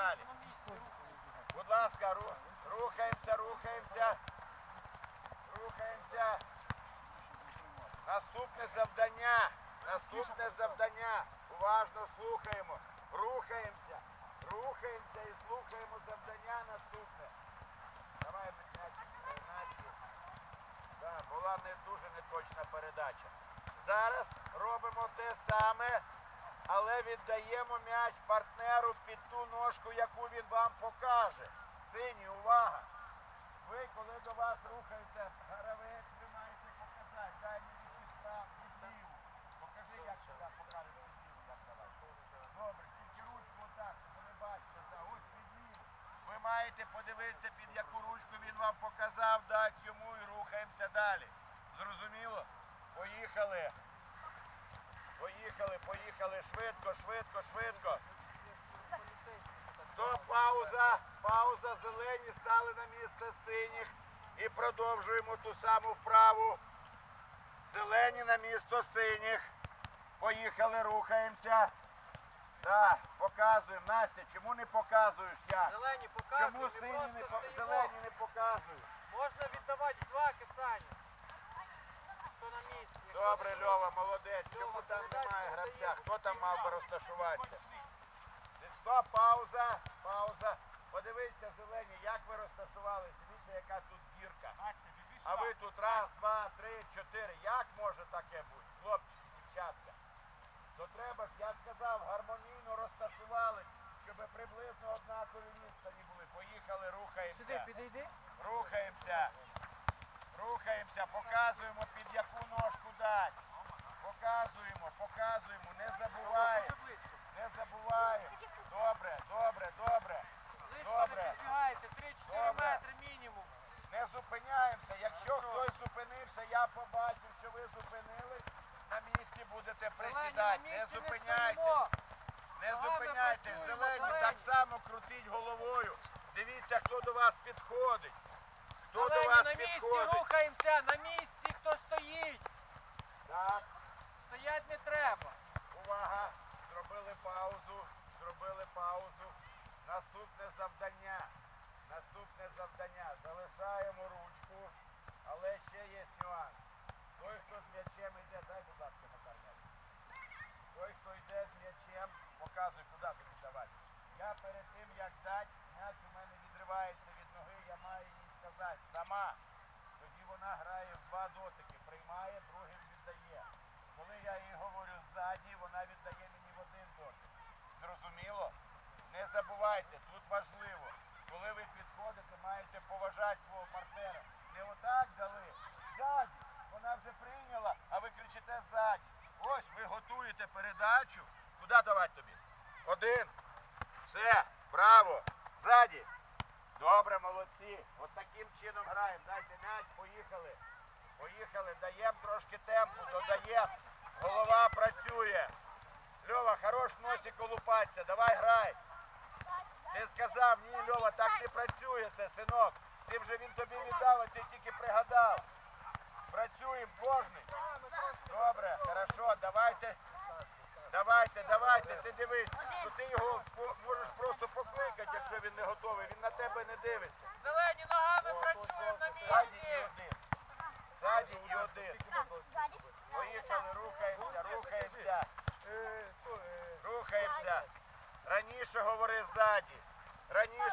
далі. Будь ласка, ру- рухаємося, рухаємося. Рухаємося. Наступне завдання. Наступне завдання. Уважно слухаємо. Рухаємося. Рухаємося і слухаємо завдання наступне. Давай м'яч. Так, була не дуже неточна передача. Зараз робимо те саме, але віддаємо м'яч партнеру під ту ножку, яку він вам покаже. Сині, увага! Ви, коли до вас рухається гравець, ви маєте показати. Дай мені підстав, підліву. Покажи, як сюди покажеш підліву, як давай. Добре, тільки ручку отак, щоб ви бачили. Так, ось підліву. Ви маєте подивитися, під яку ручку він вам показав, дати йому і рухаємося далі. Зрозуміло? Поїхали. Поїхали, поїхали. Швидко, швидко, швидко. Стоп, пауза, пауза, зелені стали на місце синіх і продовжуємо ту саму вправу. Зелені на місто синіх. Поїхали, рухаємося. Так, показуємо. Настя, чому не показуєш як? Зелені Чому показують, ми сині не по... зелені не показують? Можна віддавати два Саня. Хто на місці. Добре, Льова, молодець. Чому там немає гравця? Хто там мав би розташуватися? Стоп, пауза, пауза. Подивіться, зелені, як ви розташувалися. Дивіться, яка тут дірка. А ви тут раз, два, три, чотири. Як може таке бути? Хлопчики, дівчатка. То треба ж, я сказав, гармонійно розташувались, щоб приблизно однакові відстані були. Поїхали, Сюди рухаємося. підійди. Рухаємося. Рухаємося, показуємо під яку ножку дати. Показуємо, показуємо, не забуваємо, Дуже близько. не забуваємо. Добре, добре, добре. Близько Добре. не підбігайте, 3-4 Добре. метри мінімум. Не зупиняємося. Якщо хтось зупинився, я побачив, що ви зупинились, на місці будете Зелені, на присідати. місці Не не зупиняйтесь. стоїмо. Не Ногами зупиняйтесь. працюємо, Зелені зелені. Так само крутіть головою. Дивіться, хто до вас підходить. Хто до вас на місці, підходить. рухаємося, на місці, хто стоїть. Так. Стоять не треба. Увага! Зробили паузу, зробили паузу. Наступне завдання. Наступне завдання. Залишаємо ручку, але ще є нюанс. Той, хто з м'ячем йде, дай, будь ласка, м'яч. Той, хто йде з м'ячем, показуй. Я перед тим, як дати, м'яч у мене відривається від ноги, я маю їй сказати. Сама. Тоді вона грає в два дотики, приймає, другим віддає. Коли я їй говорю ззаді, вона віддає мені в один дотик. Зрозуміло? Не забувайте, тут важливо. Коли ви підходите, маєте поважати свого партнера. Не отак дали. Ззаді. Вона вже прийняла, а ви кричите ззаді. Ось ви готуєте передачу. Куди давати тобі? Один. Все, браво. Ззаді. Добре, молодці. От таким чином граємо. Дайте м'яч, поїхали. Поїхали, даємо трошки темпу, додаємо. Голова працює. Льова, хорош в носі колупатися, давай грай. Ти сказав, ні, Льова, так не працює це, синок. Ти вже він тобі віддав, а ти тільки пригадав. Працюємо кожний. Добре, хорошо, давайте. Давайте, давайте, ти дивись, що ти його по- можеш просто покликати, якщо він не готовий. Він на тебе не дивиться. Зелені ногами працюємо на Ззаді і місці. один. Ззаді і один. Поїхали, рухаємося, рухаємося. Рухаємося. Раніше говори ззаді.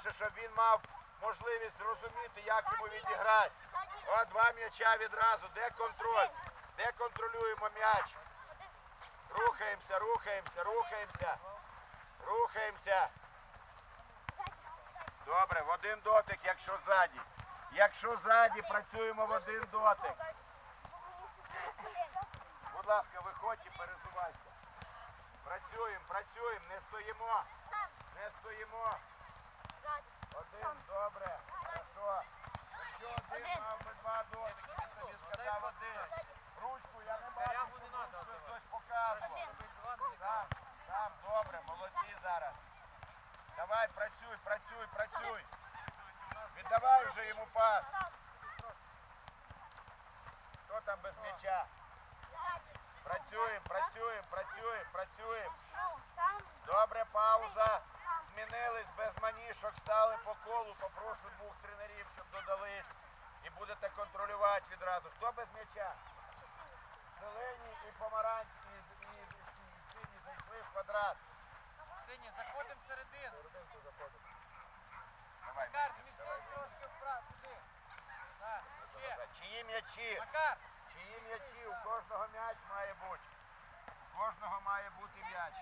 Раніше, щоб він мав можливість зрозуміти, як йому відіграти. О, два м'яча відразу. Де контроль? Де контролюємо м'яч? Рухаємося, рухаємося, рухаємося. Рухаємося. Добре, в один дотик, якщо ззаді. Якщо ззаді, працюємо в один дотик. Будь ласка, виходь і перезувайся. Працюємо, працюємо, не стоїмо, не стоїмо. Один, добре, хорошо. Якщо один Один. мав би два дотики, він тобі сказав один. Ручку я не бачу, хтось показував. Сам, добре, молодці зараз. Давай, працюй, працюй, працюй. Віддавай вже йому пас. Хто там без м'яча? Працюємо, працюємо, працюємо, працюємо. Добре, пауза футболу попрошу двох тренерів, щоб додали. І будете контролювати відразу. Хто без м'яча? Зелені і помаранчі, і, сині зайшли в квадрат. Сині, заходимо всередину. Серединку заходимо. Макар, м'ячі, трошки вправ, туди. Так. Чиї м'ячі? Макар! Чиї м'ячі? У кожного м'яч має бути. У кожного має бути м'яч.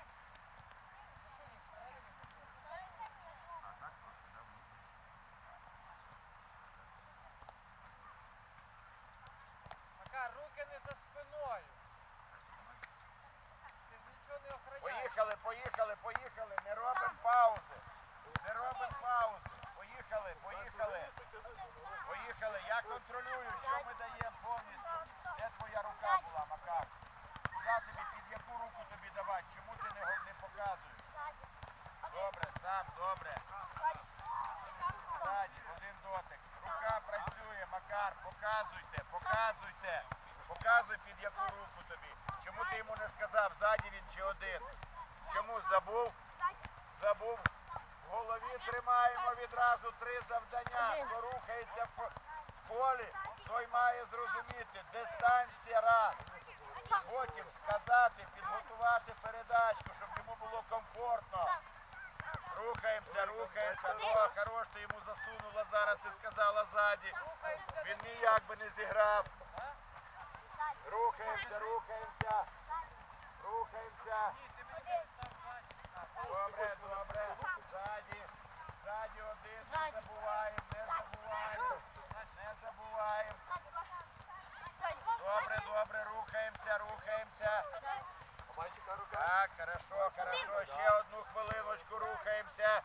Контролюю, що ми даємо повністю. Де твоя рука була, Макар? Куди тобі, під яку руку тобі давати? Чому ти не, не показуєш? Добре, сам, добре. Ззаді, один дотик. Рука працює, Макар, показуйте, показуйте. Показуй під яку руку тобі. Чому ти йому не сказав, ззаді він чи один? Чому забув? Забув. В голові тримаємо відразу три завдання. Хто рухається полі, той має зрозуміти. Дистанція раз. Потім сказати, підготувати передачку, щоб йому було комфортно. Рухаємося, рухаємося. О, хорош, ти йому засунула зараз і сказала ззаді. Він ніяк би не зіграв. Рухаємося. Рухаємося. Ні, ти мені не став ззаді. Так, Добре, добре. Ззаді. Ззаді один. Не забуваємо, не забуваємо. Не забуваємо. Добре, добре, рухаємося, рухаємося. Так, хорошо, хорошо. Ще одну хвилиночку рухаємося.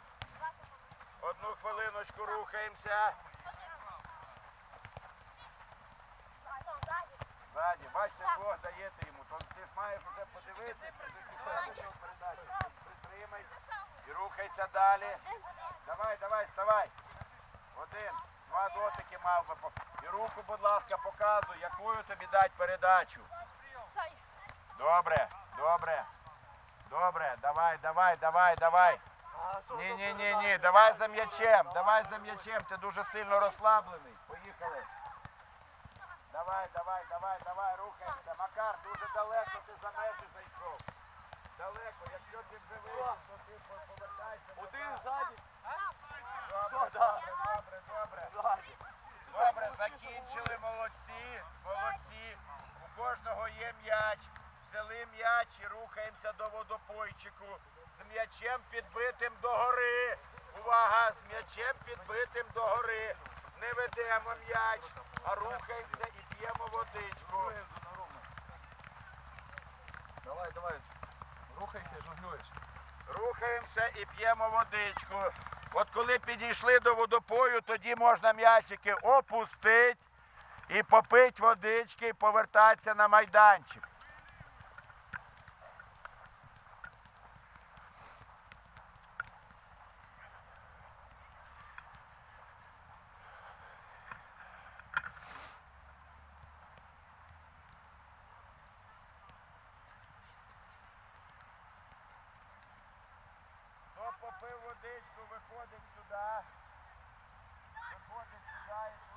Одну хвилиночку рухаємося. Ззаді, бачите, Бог даєте йому. То ти ж маєш вже подивитися, призакіпати його передачу. Притримай і рухайся далі. Давай, давай, вставай. Один, два дотики мав би. І руку, будь ласка, показуй, якою тобі дати передачу. Добре, добре. Добре, давай, давай, давай, давай. Ні, ні, ні, ні, давай за м'ячем, давай за м'ячем, ти дуже сильно розслаблений. Поїхали. Давай, давай, давай, давай, рухаємося. Макар, дуже далеко ти за межі зайшов. Далеко, якщо ти вже вийшов, то ти повертайся. Один ззаді, Добре, добре, добре. Добре, закінчили, молодці, молодці. У кожного є м'яч. Взяли м'яч і рухаємося до водопойчику. З м'ячем підбитим догори. Увага! З м'ячем підбитим догори. Не ведемо м'яч, а рухаємося і п'ємо водичку. Давай, давай. Рухайся, жонглюєш. Рухаємося і п'ємо водичку. От коли підійшли до водопою, тоді можна м'ячики опустити і попити водички і повертатися на майданчик. Хто попив водичку, виходить сюди. Виходить сюди